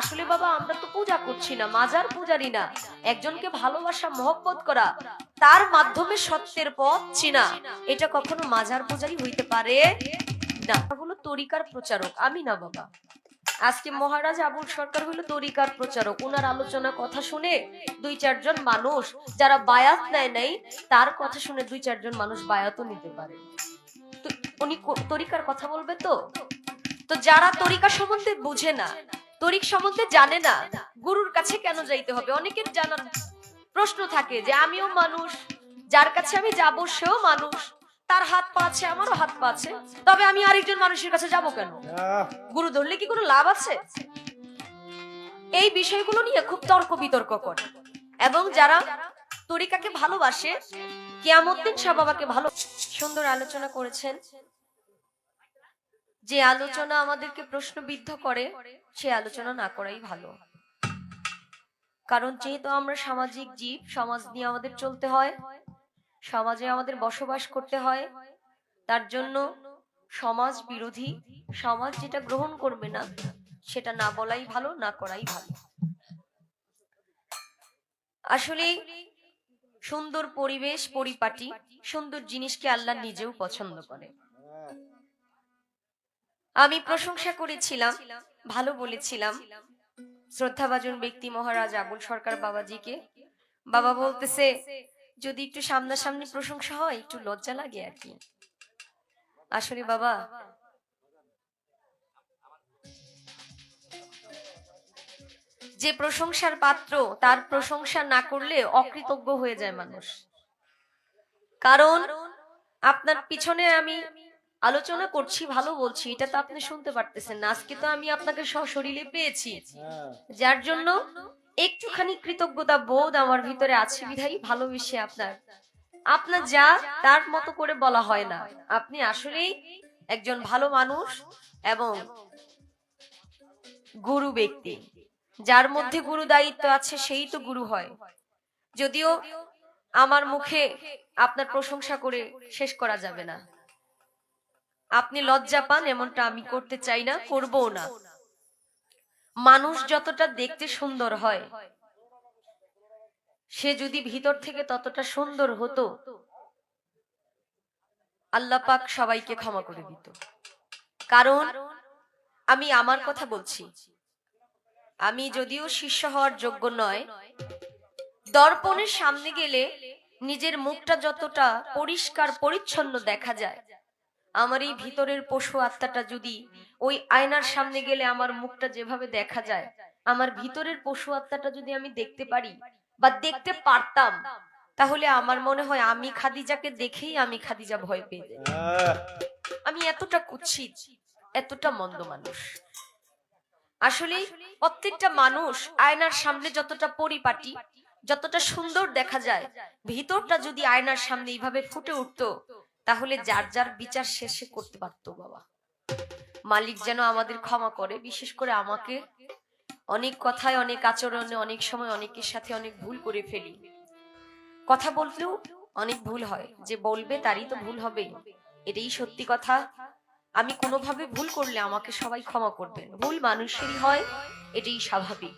আসলে বাবা, আমরা তো পূজা করছি না, মাজার পূজারি না। একজনকে ভালোবাসা, মহব্বত করা, তার মাধ্যমে সত্যের পথ চিনা, এটা কখনো মাজার পূজারি হইতে পারে না। হলো তরিকার প্রচারক, আমি না বাবা। আজকে মহারাজ আবুল সরকার হলো তরিকার প্রচারক ওনার আলোচনা কথা শুনে দুই চারজন মানুষ যারা বায়াত নেয় নাই, তার কথা শুনে দুই চারজন মানুষ বায়াতও নিতে পারে। উনি তরিকার কথা বলবে তো? তো যারা তরিকা সম্বন্ধে বুঝে না তরিক সম্বন্ধে জানে না গুরুর কাছে কেন যাইতে হবে? অনেকের জানার প্রশ্ন থাকে যে আমিও মানুষ যার কাছে আমি যাব সেও মানুষ তার হাত পা আছে আমারও হাত পা আছে তবে আমি আরেকজন মানুষের কাছে যাব কেন? গুরু ধরলে কি কোনো লাভ আছে? এই বিষয়গুলো নিয়ে খুব তর্ক বিতর্ক করে। এবং যারা তরিকাকে ভালোবাসে কিয়ামুদ্দিন শাহ বাবাকে ভালো সুন্দর আলোচনা করেছেন। যে আলোচনা আমাদেরকে প্রশ্নবিদ্ধ করে, সে আলোচনা না করাই ভালো। কারণ যেহেতু আমরা সামাজিক জীব, সমাজ নিয়ে আমাদের চলতে হয়, সমাজে আমাদের বসবাস করতে হয়, তার জন্য সমাজ বিরোধী, সমাজ যেটা গ্রহণ করবে না, সেটা না বলাই ভালো, না করাই ভালো। আসলে সুন্দর পরিবেশ, পরিপাটি, সুন্দর জিনিসকে আল্লাহ নিজেও পছন্দ করে। আমি প্রশংসা করেছিলাম, ভালো বলেছিলাম। শ্রদ্ধাভাজন ব্যক্তি মহারাজ আবুল সরকার বাবাজিকে। বাবা বলতেছে, যদি একটু সামনাসামনি প্রশংসা হয়, একটু লজ্জা লাগে আর কি। আসলে বাবা, যে প্রশংসার পাত্র, তার প্রশংসা না করলে অকৃতজ্ঞ হয়ে যায় মানুষ। কারণ, আপনার পিছনে আমি আলোচনা করছি ভালো বলছি এটা তো আপনি শুনতে পারতেছেন না। আজকে তো আমি আপনাকে সশরীরে পেয়েছি। যার জন্য একটুখানি কৃতজ্ঞতা বোধ আমার ভিতরে আছে বিধাই ভালোবেসে আপনার। আপনার যা তার মতো করে বলা হয় না। আপনি আসলেই একজন ভালো মানুষ এবং গুরু ব্যক্তি। যার মধ্যে গুরু দায়িত্ব আছে সেই তো গুরু হয়। যদিও আমার মুখে আপনার প্রশংসা করে শেষ করা যাবে না। আপনি লজ্জা পান, এমনটা আমি করতে চাই না, করবও না। মানুষ যতটা দেখতে সুন্দর হয়, সে যদি ভিতর থেকে ততটা সুন্দর হতো, আল্লাহ পাক সবাইকে ক্ষমা করে দিত। কারণ, আমি আমার কথা বলছি। আমি যদিও শিষ্য হওয়ার যোগ্য নয়, দর্পণের সামনে গেলে নিজের মুখটা যতটা পরিষ্কার পরিচ্ছন্ন দেখা যায় আমার এই ভিতরের পশু আত্মাটা যদি ওই আয়নার সামনে গেলে আমার মুখটা যেভাবে দেখা যায় আমার ভিতরের পশু আত্মাটা যদি আমি দেখতে পারি বা দেখতে পারতাম তাহলে আমার মনে হয় আমি খাদিজাকে দেখেই আমি খাদিজা ভয় পেয়ে যাই আমি এতটা কুৎসিত এতটা মন্দ মানুষ। আসলে প্রত্যেকটা মানুষ আয়নার সামনে যতটা পরিপাটি যতটা সুন্দর দেখা যায় ভিতরটা যদি আয়নার সামনে এইভাবে ফুটে উঠতো তাহলে যার যার বিচার শেষে করতে পারতো, বাবা। মালিক যেন আমাদের ক্ষমা করে, বিশেষ করে আমাকে। অনেক কথায়, অনেক আচরণে, অনেক সময় অনেকের সাথে অনেক ভুল করে ফেলি। কথা বললেও অনেক ভুল হয়, যে বলবে তারই তো ভুল হবে এটাই সত্যি কথা। আমি কোনোভাবে ভুল করলে আমাকে সবাই ক্ষমা করবেন ভুল মানুষেরই হয়, এটাই স্বাভাবিক।